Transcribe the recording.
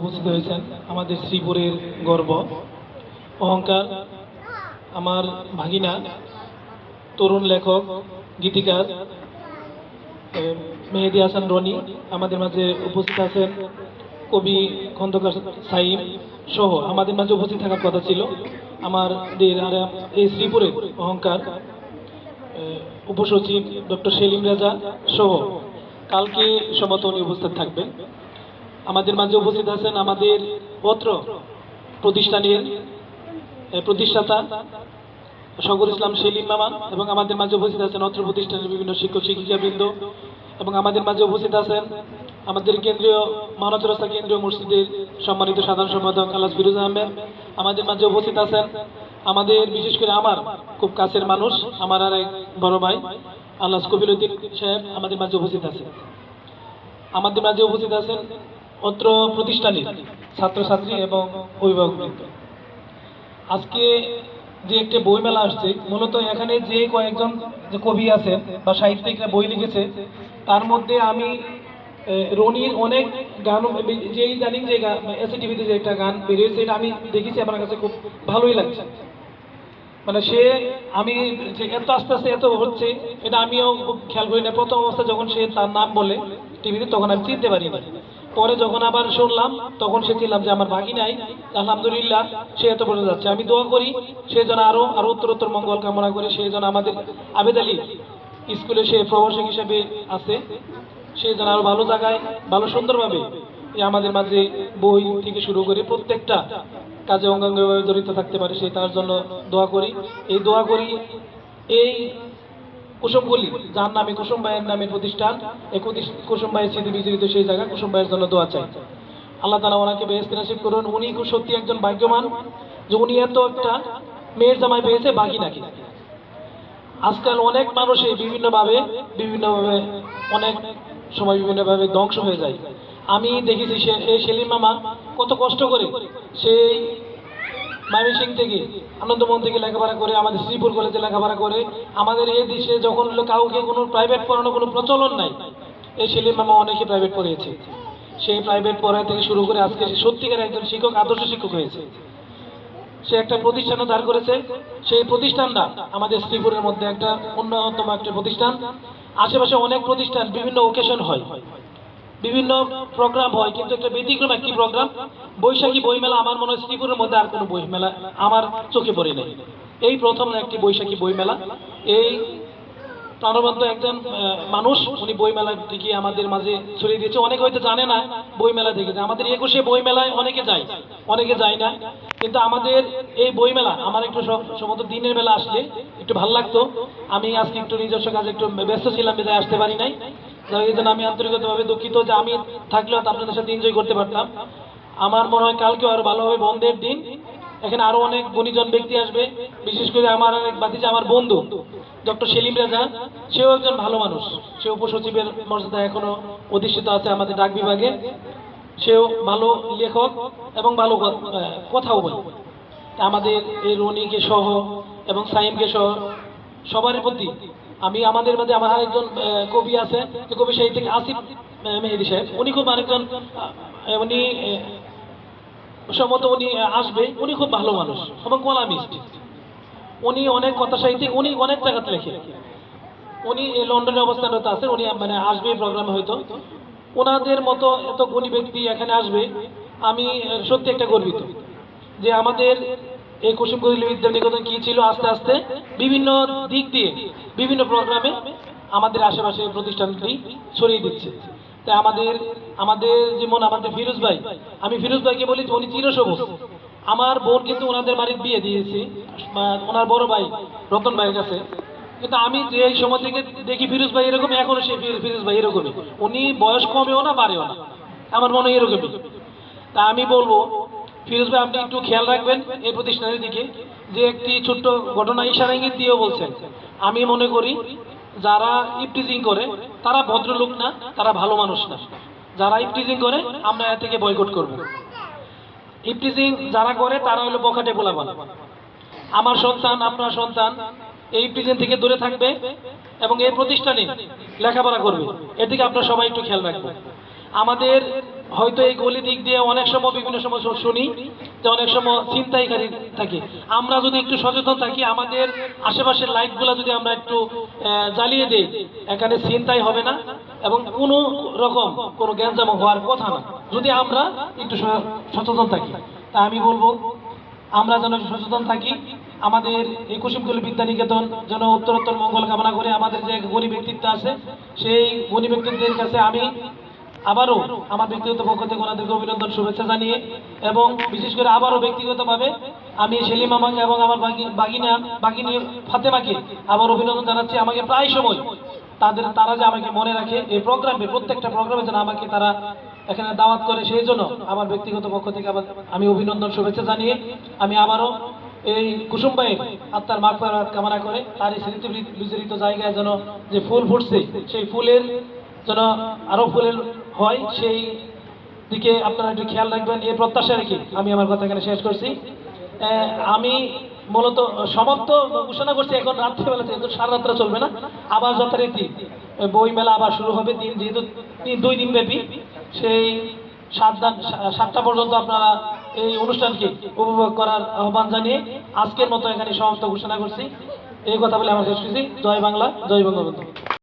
উপস্থিত হয়েছেন আমাদের শ্রীপুরের গর্ব। অহংকার আমার ভাগিনা, তরুণ লেখক, গীতিকার মেহেদি হাসান রনি আমাদের মাঝে উপস্থিত আছেন, কবি খন্দকার সাইম সহ আমাদের মাঝে উপস্থিত থাকার কথা ছিল। আমাদের আর এই শ্রীপুরের অহংকার উপসচিব ডক্টর সেলিম রাজা সহ কালকে সম্ভবত উনি উপস্থিত থাকবেন। আমাদের মাঝে উপস্থিত আছেন আমাদের পত্র প্রতিষ্ঠানের প্রতিষ্ঠাতা শঙ্কর ইসলাম সেলিম মামা এবং আমাদের মাঝে উপস্থিত আছেন অত্র প্রতিষ্ঠানের বিভিন্ন শিক্ষক, শিক্ষিকাবৃন্দ এবং আমাদের মাঝে উপস্থিত আছেন আমাদের কেন্দ্রীয় মানচরস্তা কেন্দ্রীয় মসজিদের সম্মানিত সাধারণ সম্পাদক আলাস ফিরোজ আহমেদ, আমাদের মাঝে উপস্থিত আছেন আমাদের, বিশেষ করে আমার খুব কাছের মানুষ, আমার আর এক বড় ভাই আল্লাহ কবির উদ্দিন সাহেব আমাদের মাঝে উপস্থিত আছেন। আমাদের মাঝে উপস্থিত আছেন অত্র প্রতিষ্ঠানের ছাত্রছাত্রী এবং অভিভাবকবৃন্দ। আজকে যে একটা বইমেলা আসছে, মূলত এখানে যে কয়েকজন যে কবি আছেন বা সাহিত্যিকরা বই লিখেছে, তার মধ্যে আমি রনির অনেক গান যেই জানি যে এসে টিভিতে যে একটা গান বেরিয়েছে এটা আমি দেখেছি, আমার কাছে খুব ভালোই লাগছে। মানে সে, আমি যে এত আস্তে আস্তে এত হচ্ছে, এটা আমিও খেয়াল করি না। প্রথম অবস্থা যখন সে তার নাম বলে টিভিতে, তখন আমি চিনতে পারি না পরে যখন আবার শুনলাম, তখন সে চিনলাম যে আমার ভাগি নাই। আলহামদুলিল্লাহ, সে এত পর্যন্ত যাচ্ছে। আমি দোয়া করি, সে যেন আরও আরও উত্তরোত্তর মঙ্গল কামনা করে সে যেন আমাদের আবেদ আলী স্কুলে সে প্রভাষক হিসাবে আছে। সে যেন আরও ভালো জায়গায়, ভালো সুন্দরভাবে আমাদের মাঝে বই থেকে শুরু করে প্রত্যেকটা কাজে অঙ্গাঙ্গভাবে জড়িত থাকতে পারে, সে তার জন্য দোয়া করি। এই দোয়া করি, এই কুসুমগুলি যার নামে কুসুম ভাইয়ের নামে প্রতিষ্ঠান এই কুসুম ভাইয়ের স্মৃতি বিজড়িত সেই জায়গা, কুসুম ভাইয়ের জন্য দোয়া চাই। আল্লাহ তালা ওনাকে বেহেস্ত নাসিব করুন। উনি খুব সত্যি একজন ভাগ্যবান যে উনি এত একটা মেয়ের জামাই পেয়েছে, বাকি নাকি। আজকাল অনেক মানুষই বিভিন্নভাবে বিভিন্নভাবে, অনেক সময় বিভিন্নভাবে ধ্বংস হয়ে যায়। আমি দেখেছি সে সেলিম মামা কত কষ্ট করে সেই ময়মনসিং থেকে, আনন্দমোহন থেকে লেখাপড়া করে, আমাদের শ্রীপুর কলেজে লেখাপড়া করে, আমাদের এই দেশে যখন কাউকে কোনো প্রাইভেট পড়ানোর কোনো প্রচলন নাই, এই সেলিম মামা অনেকে প্রাইভেট পড়িয়েছে। সেই প্রাইভেট পড়া থেকে শুরু করে আজকে সত্যিকার একজন শিক্ষক, আদর্শ শিক্ষক হয়েছে। সে একটা প্রতিষ্ঠানও দাঁড় করেছে। সেই প্রতিষ্ঠানটা আমাদের শ্রীপুরের মধ্যে একটা অন্যতম একটা প্রতিষ্ঠান। আশেপাশে অনেক প্রতিষ্ঠান বিভিন্ন ওকেশন হয়। বিভিন্ন প্রোগ্রাম হয়, কিন্তু একটা ব্যতিক্রম একটি প্রোগ্রাম বৈশাখী বইমেলা আমার মনে হয় শ্রীপুরের মধ্যে আর কোনো বইমেলা আমার চোখে পড়ে নেই। এই প্রথম একটি বৈশাখী বইমেলা। এই প্রাণবন্ত একজন মানুষ, উনি বইমেলা থেকে আমাদের মাঝে ছড়িয়ে দিয়েছে। অনেকে হয়তো জানে না, বইমেলা দেখেছে আমাদের একুশে বইমেলায় অনেকে যায় অনেকে যায় না। কিন্তু আমাদের এই বইমেলা, আমার একটু সমস্ত দিনের বেলা আসলে একটু ভালো লাগতো। আমি আজকে একটু নিজস্ব কাজে একটু ব্যস্ত ছিলাম, বিদায় আসতে পারি নাই। এই জন্য আমি আন্তরিকভাবে দুঃখিত যে আমি থাকলেও হয়তো আপনাদের সাথে এনজয় করতে পারতাম। আমার মনে হয় কালকে আরও ভালো হবে বন্ধের দিন। এখানে আরও অনেক গুণীজন ব্যক্তি আসবে, বিশেষ করে আমার এক বাতিজা আমার বন্ধু, ডক্টর সেলিম রাজা। সেও একজন ভালো মানুষ। সে উপসচিবের মর্যাদা এখনও অধিষ্ঠিত আছে আমাদের ডাক বিভাগে। সেও ভালো লেখক এবং ভালো কথাও বলে। আমাদের এই রনিকে সহ এবং সাইমকে সহ সবার প্রতি আমি আমাদের মধ্যে আমার আরেকজন কবি আছে কবি সাহিত্যিক আসিফ মেহেদি সাহেব। উনি খুব আরেকজন উনি সম্ভবত উনি আসবে। উনি খুব ভালো মানুষ এবং কলামিস্ট। উনি অনেক কথা সাহিত্যিক, উনি অনেক জায়গাতে লেখে। উনি লন্ডনে অবস্থানরত আছেন উনি মানে আসবে প্রোগ্রামে হয়তো। ওনাদের মতো এত গুণী ব্যক্তি এখানে আসবে, আমি সত্যি একটা গর্বিত যে আমাদের এই কুসুমগুলি বিদ্যা নিকেতন কি ছিল? আস্তে আস্তে বিভিন্ন দিক দিয়ে, বিভিন্ন প্রোগ্রামে আমাদের আশেপাশে প্রতিষ্ঠানটি ছড়িয়ে দিচ্ছে। তাই আমাদের আমাদের যেমন আমাদের ফিরোজ ভাই, আমি ফিরোজ ভাইকে বলি উনি চিরসবুজ আমার বোন কিন্তু ওনাদের বাড়ির বিয়ে দিয়েছি ওনার বড় ভাই রতন ভাইয়ের কাছে। কিন্তু আমি যে সময় থেকে দেখি ফিরোজ ভাই এরকম এখনও ফির- ফিরোজ ভাই এরকমই। উনি বয়স কমেও না, বাড়েও না। আমার মনে হয় এরকমই। তা আমি বলব ফিরোজ ভাই, আপনি একটু খেয়াল রাখবেন এই প্রতিষ্ঠানের দিকে যে একটি ছোট্ট ঘটনা ইশারা ইঙ্গিত দিয়েও বলছেন। আমি মনে করি যারা ইপটিজিং করে, তারা ভদ্রলোক না, তারা ভালো মানুষ না। যারা ইপটিজিং করে, আমরা এর থেকে বয়কট করব। ইপটিজিং যারা করে, তারা হলো বখাটে বলাবান আমার সন্তান, আপনার সন্তান, এই প্রিজন থেকে দূরে থাকবে এবং এই প্রতিষ্ঠানে লেখাপড়া করবে। এদিকে আপনারা সবাই একটু খেয়াল রাখবেন। আমাদের হয়তো এই গলি দিক দিয়ে অনেক সময়, বিভিন্ন সময় শুনি যে অনেক সময় ছিনতাইকারী থাকে। আমরা যদি একটু সচেতন থাকি, আমাদের আশেপাশের লাইটগুলো যদি আমরা একটু জ্বালিয়ে দিই, এখানে ছিনতাই হবে না এবং কোনো রকম কোনো গ্যাঞ্জাম হওয়ার কথা না। যদি আমরা একটু সচেতন থাকি, তা আমি বলব, আমরা যেন সচেতন থাকি, আমাদের এই কুসুমকুলি বিদ্যানিকেতন যেন উত্তরোত্তর মঙ্গল কামনা করে আমাদের যে গণী ব্যক্তিত্ব আছে, সেই গণী ব্যক্তিত্বের কাছে আমি আবারও আমার ব্যক্তিগত পক্ষ থেকে ওনাদেরকে অভিনন্দন, শুভেচ্ছা জানিয়ে এবং বিশেষ করে আবারও ব্যক্তিগতভাবে আমি সেলিম আমাকে এবং আমার বাগি- বাগিনা, বাগিনী ফাতেমাকে আবার অভিনন্দন জানাচ্ছি। আমাকে প্রায় সময় তাদের, তারা যে আমাকে মনে রাখে এই প্রোগ্রামে, প্রত্যেকটা প্রোগ্রামে যেন আমাকে তারা এখানে দাওয়াত করে, সেই জন্য আমার ব্যক্তিগত পক্ষ থেকে আবার আমি অভিনন্দন, শুভেচ্ছা জানিয়ে আমি আবারও এই কুসুম ভাইয়ের আত্মার মাগ কামনা করে তার এই স্মৃতি বি- জায়গায় যেন যে ফুল ফুটছে, সেই ফুলের যেন আরও ফুলের হয়, সেই দিকে আপনারা একটু খেয়াল রাখবেন এই প্রত্যাশা রেখে আমি আমার কথা এখানে শেষ করছি। আমি মূলত সমাপ্ত ঘোষণা করছি, এখন রাত্রিবেলা যেহেতু সারা রাত্রে চলবে না, আবার যথারীতি বই মেলা আবার শুরু হবে দিন যেহেতু দুই দিন ব্যাপী, সেই সাত দান- সাতটা পর্যন্ত আপনারা এই অনুষ্ঠানকে উপভোগ করার আহ্বান জানিয়ে আজকের মতো এখানে সমাপ্ত ঘোষণা করছি। এই কথা বলে আমার শেষ করছি। জয় বাংলা, জয় বঙ্গবন্ধু।